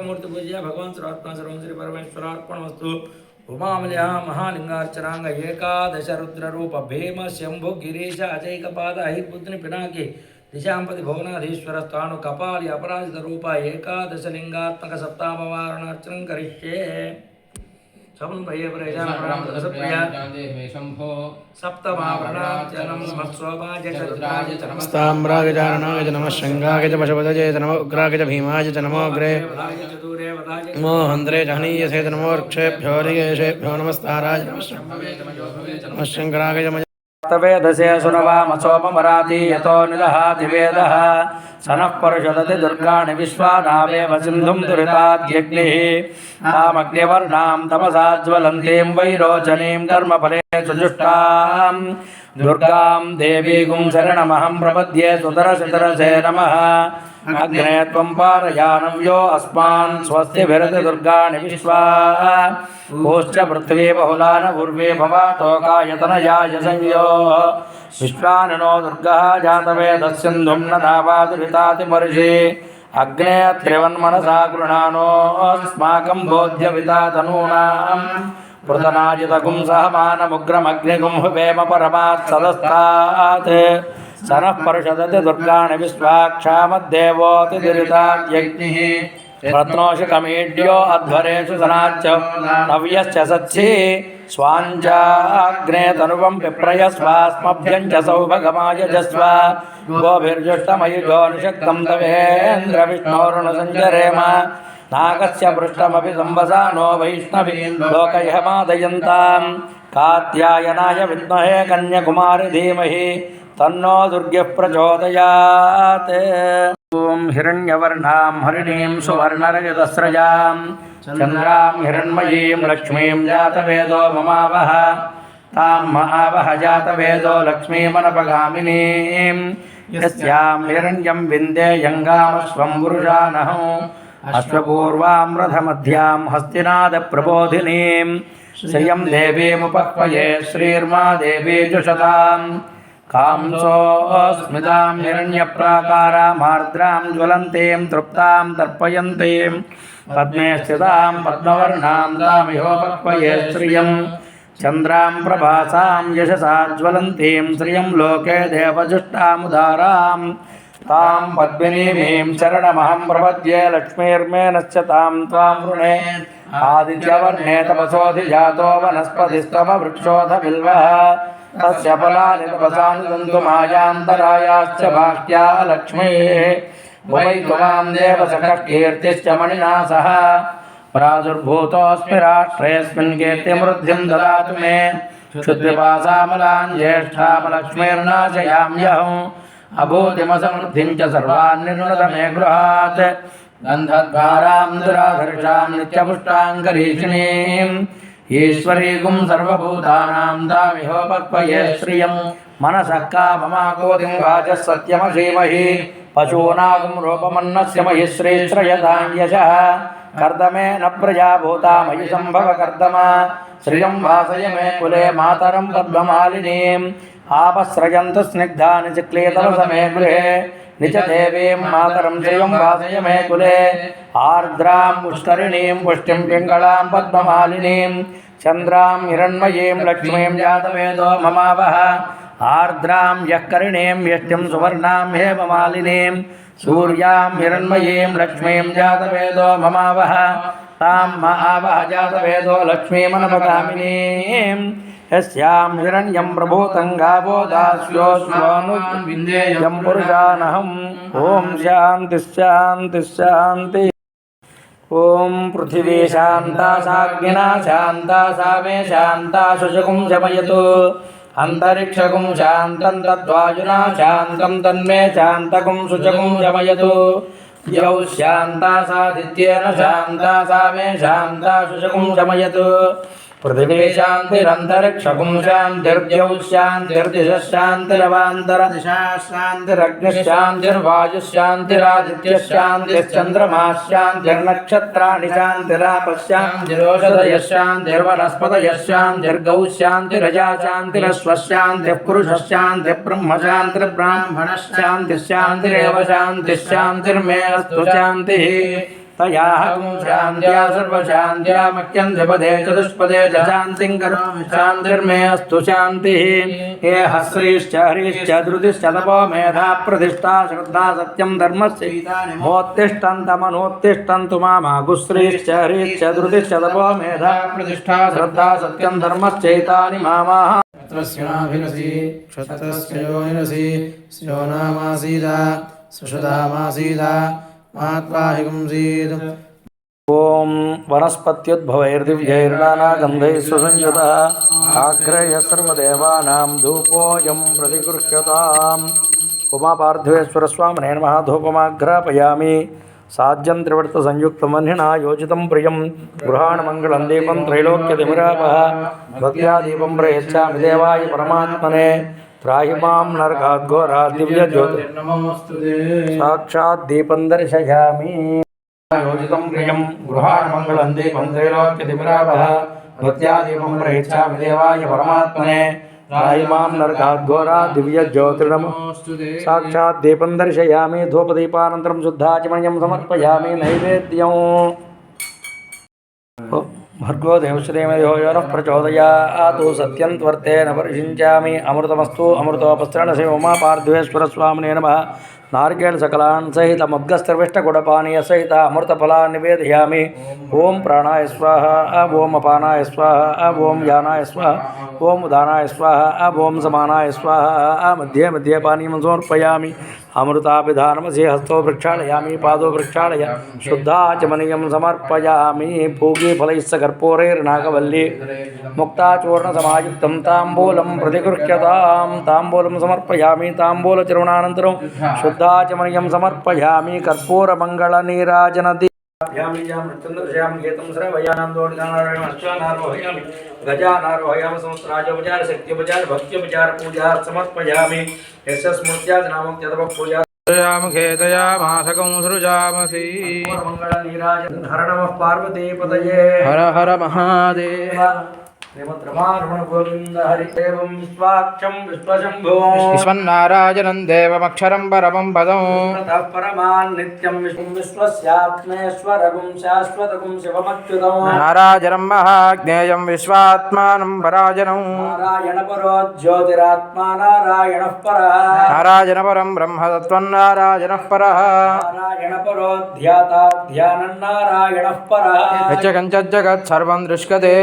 ಸರ್ವಮೂರ್ತಿ ಪೂಜೆಯ ಭಗವಾನ್ ಸುರಾತ್ಮ ಸರ್ವಂ ಶ್ರೀ ಪರಮೇಶ್ವರಾರ್ಪಣ ವಸ್ತು ಉಮಾಮಲ್ಯ ಮಹಾಲಿಂಗಾರ್ಚನಾಂಗ ಏಕಾದಶ ರುದ್ರರೂಪ ಭೀಮ ಶಂಭು ಗಿರೀಶ ಅಜೈಕಪಾದ ಐರ್ಬುದ್ಧಿ ಪಿನಾಕಿ ದಿಶಾಂಪತಿ ಭುವನಾಧೀಶ್ವರ ಸ್ಥಾನು ಕಪಾಲಿ ಅಪರಾಜಿತ ರೂಪ ಏಕಾದಶ ಲಿಂಗಾತ್ಮಕ ಸಪ್ತಾಪವಾರಣಾರ್ಚನ ಕರಿಷ್ಯೆ स्ताम्रागजाननाय च नमः। शङ्गाय च पशुपतये च नमो उग्राय च भीमाय च नमोऽग्रे चतुरे नमो हन्द्रे च हनीयसे नमस्ताराय। नमः शङ्कराय च तवेदसे सुरवामसोमराति यतो निदहाति वेदः। सनः परिषदति दुर्गाणि विश्वानामेव सिन्धुं दुरिताद्यग्निः। तामग्निवर्णां तमसाज्वलन्तीं वैरोचनीं कर्मफले सुजुष्टां दुर्गां देवीगुं शरणमहं प्रपद्ये सुतरसितरसे नमः अग्ने त्वं पारयानव्यो अस्मान् स्वस्तिभिरति दुर्गाणि विश्वा भूश्च पृथ्वी बहुलान उर्वे भवातोकायतनयाय संयो विश्वाननो दुर्गः जातवेदस्यन्धुं न धावादुरितातिमर्षि अग्ने त्रिवन्मनसा गृणानोऽस्माकं बोध्यविता तनूनाम् पृतनाजितकुं सहमानमुग्रमग्निगुं हुवेम परमात् सदस्तात् सनः पर्षदति दुर्गाणि विश्वाक्षामद्देवोऽतिदुरिताद्यग्निः रत्नोषकमीड्यो अध्वरेषु सनाच्च। नव्यश्च सत्सि स्वाञ्चाग्ने तनुवं विप्रयस्वास्मभ्यं च सौभगमाय जस्व गोभिर्जुष्टमयुजो निषक्तं तवेन्द्रविष्णोरुणसञ्चरेम नागस्य पृष्ठमपि संवसा नो वैष्णवीं लोकयमादयन्तां कात्यायनाय विद्महे कन्यकुमारि धीमहि। तन्नो दुर्गः प्रचोदयात्। ॐ हिरण्यवर्णां हरिणीं सुवर्णरजतस्रजां चन्द्रां हिरण्मयीं लक्ष्मीं जातवेदो ममावह। तां महावह जातवेदो लक्ष्मीमनपगामिनीं। यस्यां हिरण्यं विन्देयङ्गामश्वं पुरुषानहं अश्वपूर्वां रथमध्यां हस्तिनादप्रबोधिनीं श्रियं देवीमुपक्वये श्रीर्मा देवी जुषताम् कांसोऽस्मितां हिरण्यप्राकारामार्द्रां ज्वलन्तीं तृप्तां तर्पयन्तीं पद्मे स्थितां पद्मवर्णां तामिहोपक्वये श्रियं चन्द्रां प्रभासां यशसा ज्वलन्तीं श्रियं लोके देवजुष्टामुदारां तां पद्मिनीमीं शरणमहं प्रपद्ये लक्ष्मीर्मेनश्च तां त्वां वृणे आदित्यवर्णे तपसोऽधिजातो वनस्पतिस्तव वृक्षोऽथ बिल्वः तस्य फलानि लक्ष्मीः। वै त्वां देवसखः कीर्तिश्च मणिना सह प्रादुर्भूतोऽस्मि राष्ट्रेऽस्मिन् कीर्तिमृद्धिं ददातु मे। क्षुद्विपासामलान् ज्येष्ठामलक्ष्मीर्नाशयाम्यहम् अभूतिमसमृद्धिं च सर्वान् निर्णत मे गृहात्। गन्धद्वारां दुराधर्षां नित्यपुष्टाङ्गरीषिणीम् ఈశ్వరీగుం సర్వభూతానాం దామిహోపక్వయే శ్రియం మనసః కామమాకోతిం వాచ సత్యమసీమహి పశూనాగం రూపమన్నస్య మహి శ్రీశ్రయదాన్యశ కర్దమే న ప్రజాభూతా మయి సంభవ కర్దమ శ్రియం వాసయ మే కులే మాతరం పద్మమాలినీం ఆపస్రజంతు స్నిగ్ధాని చక్లేతలసమే గృహే నిజదేవీం మాతరం శివం వాసయ మే కులే ఆర్ద్రాం పుష్కరిణీం పుష్టిం పింగళాం పద్మమాలినీం చంద్రాం హిరణ్మయీం లక్ష్మీం జాతవేదో మమావహ ఆర్ద్రాం యక్కరిణీం యష్టిం సువర్ణాం హేమమాలినీం సూర్యాం హిరణ్మయీం లక్ష్మీం జాతవేదో మమావహ తాం మా జాతవేదో లక్ష్మీమనపగామినీం यस्यां हिरण्यं प्रभूतं गावो दास्योऽस्वानुविन्देयं पुरुषानहम्। ॐ शान्तिः शान्तिः शान्तिः। ॐ पृथिवी शान्ता साग्निना शान्ता सा मे शान्ता शुशकुं शमयतु। अन्तरिक्षकुं शान्तं तद्वायुना शान्तं तन्मे शान्तकुं शुचकुं शमयतु। यौ शान्ता सादित्येन शान्ता सा मे शान्ता शुशकुं शमयतु। पृथिवी शान्तिरन्तरिक्षकुं शान्तिर्द्यौ शान्तिर्दिशः शान्तिरवान्तरदिशा शान्तिरग्निः शान्तिर्वायुः शान्तिरादित्यः शान्तिश्चन्द्रमाः शान्तिर्नक्षत्राणि शान्तिरापश्शान्तिरोषधयः शान्तिर्वनस्पतयः शान्तिर्गौः शान्तिरजा शान्तिरश्वः शान्तिः पुरुषः शान्तिः ब्रह्म शान्तिर्ब्राह्मणः शान्तिः शान्तिरेव शान्तिः शान्तिर्मे अस्तु शान्तिः तयाहं शान्त्या चतुष्पदे च शान्तिं करोमि। शान्तिर्मे अस्तु शान्तिः। हे हस्रीश्च हरीश्च धृतिश्च तपो मेधा प्रतिष्ठा श्रद्धा सत्यं धर्मस्य। मामागुश्रीश्च हरीश्च धृतिश्च तपो मेधा प्रतिष्ठा श्रद्धा सत्यं धर्मश्चैतानि मामाः। क्षत्रस्य स्योनामासीदा सुषदामासीदा मात्वाहिगुंसीत् ॐ वनस्पत्युद्भवैर्दिव्यैर्नानागन्धैः सुसंयुतः आग्रह्य सर्वदेवानां धूपोऽयं प्रतिगृह्यताम्। उमापार्थिवेश्वरस्वामिने नमः धूपमाघ्रापयामि साज्यं त्रिवृत्तसंयुक्तमह्निना योजितं प्रियं। गृहाणमङ्गलं दीपं त्रैलोक्यतिमिरापः। भक्त्या दीपं प्रयच्छामि देवाय परमात्मने। त्राहि माँ नरकाद्घोरात् दिव्यज्योति। साक्षात् दीपं दर्शयामि। योजितं प्रियं गृहाणमङ्गलं दीपं त्रैलोक्यतिमिरापः भक्त्यादीपं प्रयच्छामि देवाय परमात्मने। त्राहि माँ नरकाद्घोरा दिव्यज्योतिर्नमः साक्षात् दीपं दर्शयामि। धूपदीपानन्तरं शुद्धाचमनीयं समर्पयामि। नैवेद्यम् भर्गो देवश्रीमयो यो नः प्रचोदयातु सत्यं त्वर्तेन परिषिञ्चामि अमृतमस्तु अमृतोपस्त्रणसि उमापार्थिवेश्वरस्वामिने नमः। नारिकेलसकलान् सहितमद्गस्त्रविष्टगुडपानीयसहित अमृतफलान् निवेदयामि ॐ प्राणाय स्वाहा ॐ अपानाय स्वाहा ॐ यानाय स्वाहा, ॐ उदानाय स्वाहा ॐ समानाय स्वाहा मध्ये मध्ये पानीयं समर्पयामि अमृतापिधानमसि हस्तो प्रक्षालयामि पादो प्रक्षालय शुद्धाचमनीयं समर्पयामि। पूगीफलैः कर्पूरैर्नागवल्ली। मुक्ताचूर्णसमायुक्तं ताम्बूलं प्रतिगृह्यतां। ताम्बूलं समर्पयामि। ताम्बूलचूर्णानन्तरं शुद्धाचमनीयं శుద్ధాచమనీయం సమర్పయామి కర్పూరమంగళ నీరాజనది గజానారోహయామ సంవత్సరాజోపచార శక్త్యుపచార భక్త్యుపచార పూజా సమర్పయామి యశ స్మృత్యాది నామం పూజా ేతయామాసకం సృజామసి మంగళ నీరాజన్ హర నమ పార్వతీపతయే హర హర మహాదేవ విశ్వన్నారాయణం దేవమక్షరం పరమం పదం. పరమాన్ నిత్యం విశ్వస్యాత్మేశ్వరగుం శాశ్వతగుం శివమత్యుతం నారాజనం మహాజ్ఞేయం విశ్వాత్మానం పరాజనం. నారాయణ పరో. జ్యోతిరాత్మా నారాయణ పర నారాయణ పరం. బ్రహ్మతత్వం నారాయణ పర. నారాయణ పరో ధ్యాతా ధ్యానం నారాయణ పర జగత్ సర్వం దృష్కతే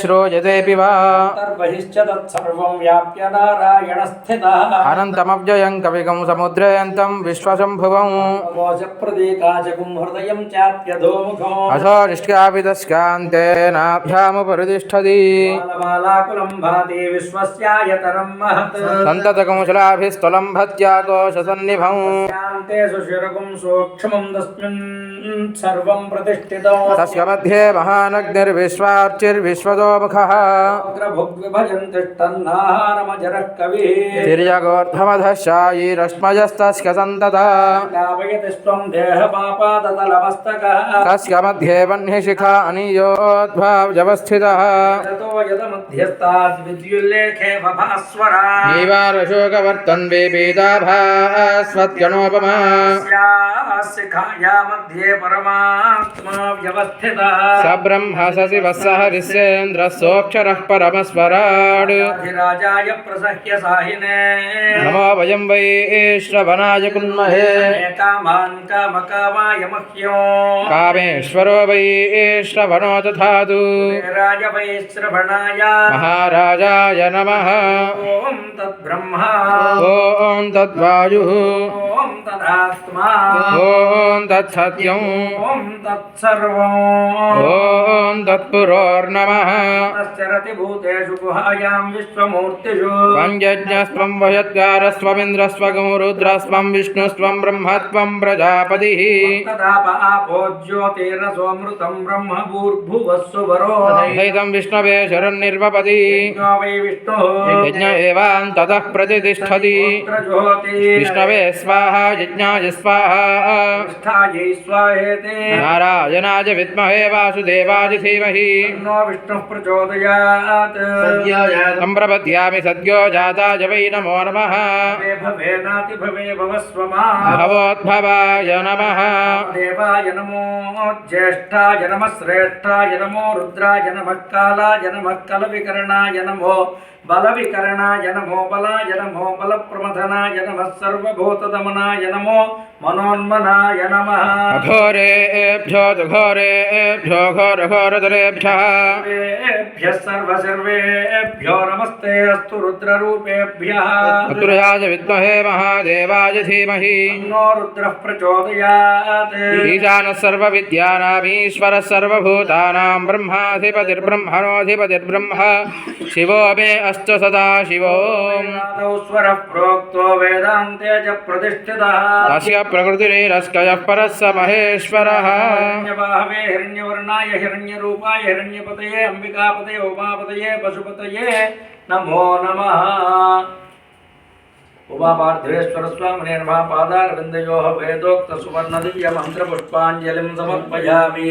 శ్రోజతి कञ्चत् जगत् सर्वं दृश्यते श्रूयतेऽपि वा तर्बहिश्च तत्सर्वं व्याप्य नारायणस्थितः अनन्तमव्ययं कविकं समुद्रयन्तं विश्वशम्भुवम् मोचप्रदीकाचकुं हृदयं चाप्यधोमुखम् अथोरिष्ट्यापि तस्कान्तेनाभ्यामुपरितिष्ठति मालाकुलं भाति विश्वस्यायतनं महत् सन्ततकंशलाभिस्तुलं भत्याकोशसन्निभं शान्ते सुशिरगुं सूक्ष्मं तस्मिन् सर्वं प्रतिष्ठितम्। तस्य मध्ये महानग्निर्विश्वार्चिर्विश्वतो मुखः तिष्ठन्नाहारमजरः कविः देहपापादतलमस्तकः। तस्य मध्ये वह्निशिखा ततो यदमध्यस्ताद्विद्युल्लेखे भभास्वरा मध्ये परमात्मा व्यवस्थितः स ब्रह्म सशिवः सह ऋष्येन्द्रः सोऽक्षरः परमस्वराड् अधिराजाय प्रसह्य साहिने नमो वयं वै श्रवणाय कुन्महे कामान् कामकामाय मह्यो कामेश्वरो वै श्रवणो दधातु राजवैश्रवणाय महाराजाय नमः ॐ तद्ब्रह्मा ॐ तद्वायुः ॐ तदात्मा ॐ तत्सत्यम् ॐ तत्पुरोर्नमः तश्चरति भूतेषु गुहायां विश्वमूर्तिषु। पञ्चज्ञस्त्वं वयत्कारस्त्वमिन्द्रस्त्वगं रुद्रस्त्वं विष्णुस्त्वं ब्रह्मत्वं प्रजापतिः। आपो ब्रह्म भूर्भुवस्सु वरो दैतं विष्णवे शरन्निर्वपति वै विष्णुः। यज्ञ एवान्ततः प्रतितिष्ठति ज्योति विष्णवे स्वाहा यज्ञाय स्वाहा। निष्ठायै स्वाहेते नारायणाय तनुजाय विद्महे वासुदेवाय धीमहि तन्नो विष्णुः प्रचोदयात् सम्प्रपद्यामि सद्यो जाताय वै नमो नमः भवे भवेनाति भवे भवस्वमा भवोद्भवाय नमः देवाय नमो ज्येष्ठाय नमः श्रेष्ठाय नमो रुद्राय नमः कालाय नमः कलविकरणाय नमो बलविकरणाय नमो बलाय नमो बलप्रमथनाय नमः सर्वभूतदमनाय नमो मनोन्मनाय नमः अघोरेभ्यो तु घोरेभ्यो घोरघोरतरेभ्यः सर्वेभ्यः सर्वसर्वेभ्यो नमस्ते अस्तु रुद्ररूपेभ्यः। रुद्राय विद्महे महादेवाय धीमहि। तन्नो रुद्रः प्रचोदयात्। ईशानः सर्वविद्यानामीश्वरः सर्वभूतानां ब्रह्माधिपतिर्ब्रह्मणोऽधिपतिर्ब्रह्म। शिवो मे अस्तु सदा शिवो। स्वरः प्रोक्तो वेदान्ते च प्रतिष्ठितः। तस्य प्रकृतिरेरस्कयः परः వెంకటేశ్వర హిరణ్యబాహవే హిరణ్యవర్ణాయ హిరణ్యరూపాయ హిరణ్యపతయే అంబికాపతయే ఉమాపతయే పశుపతయే నమో నమ. ఉమాపార్థేశ్వరస్వామినే నమ. పాదారవిందయో వేదోక్త సువర్ణదివ్య మంత్రపుష్పాంజలిం సమర్పయామి.